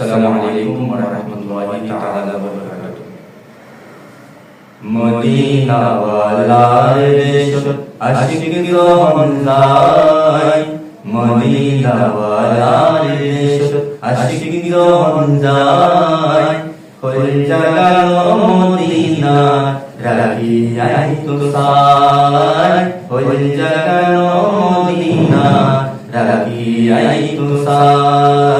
আলাইকুম ওয়া রাহমাতুল্লাহি তাআলা ওয়া বারাকাতুহু মদিনা ওয়ালার দেশ আশিক রহমান যায় মদিনা ওয়ালার দেশ আশিক রহমান যায় হল জাগানো মদিনা রাখি আই তো সাই হল জাগানো মদিনা রাখি আই তো সাই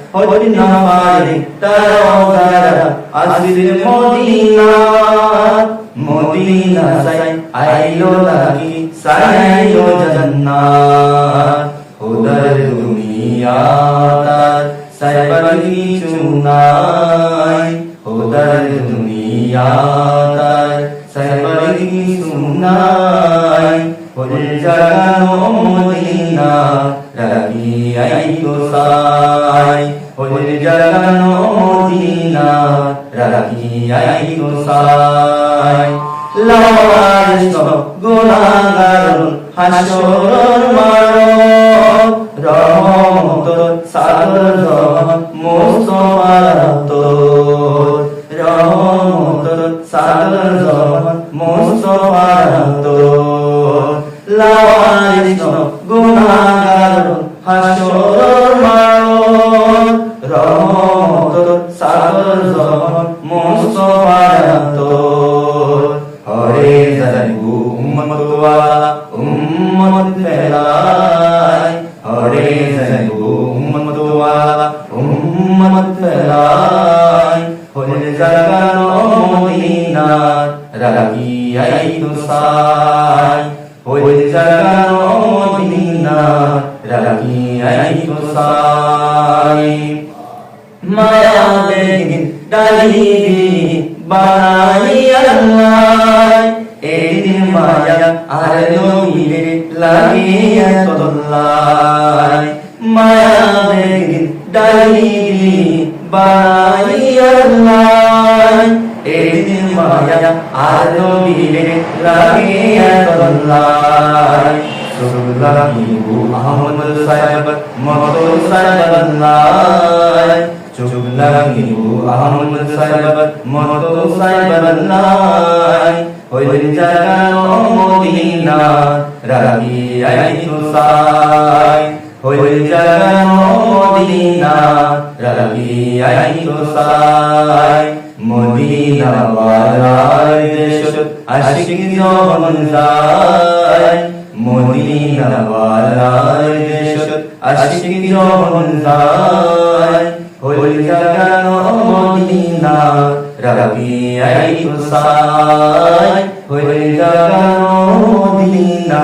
হল নবারে তারা আসিল মদিনা মদিনা সাই আইলো নাকি সাইলো জান্নাত উদর দুনিয়া তার সাইবার কিছু নাই উদর দুনিয়া তার সাইবার কিছু নাই জাগানো মদিনা রাখি আই তো সাই হল জাগানো মদিনা রাখি আই তো সাই। লাওয়ার সব গুনাহগার হাসর মারো। রহমত সাগর মুস্তফার তো রহমত সাগর মুস্তফার তো লাওয়ার সব গুনাহগার হাসর ফেলাই হরে জাগানো মদিনা রাগি আই তো সাই। হরে জাগানো মদিনা রাগি আই তো সাই। মায়া বেগিন ডালি বানাই আল্লাহ। এদিন মায়া আর নবীরে লাগিয়া তোল্লাই মায়া বেগিন ডালি বানাই আল্লাহ এদিন মায়া আর নবীরে লাগিয়া তোল্লাই সুলাহিবু আহমদ সাহেব মতো সাহেব চুগলাহিবু আহমদ সাহেব মতো সাহেব হইল জাগানো মদিনা রাগি আই হইল জাগানো মদিনা রাগি আই তো সাই মদিনা ওয়ালার দেশ আশিক যখন যায় মদিনা ওয়ালার দেশ আশিক যখন যায় হইল জাগানো মদিনা রাগি আই তো সাই হইল জাগানো মদিনা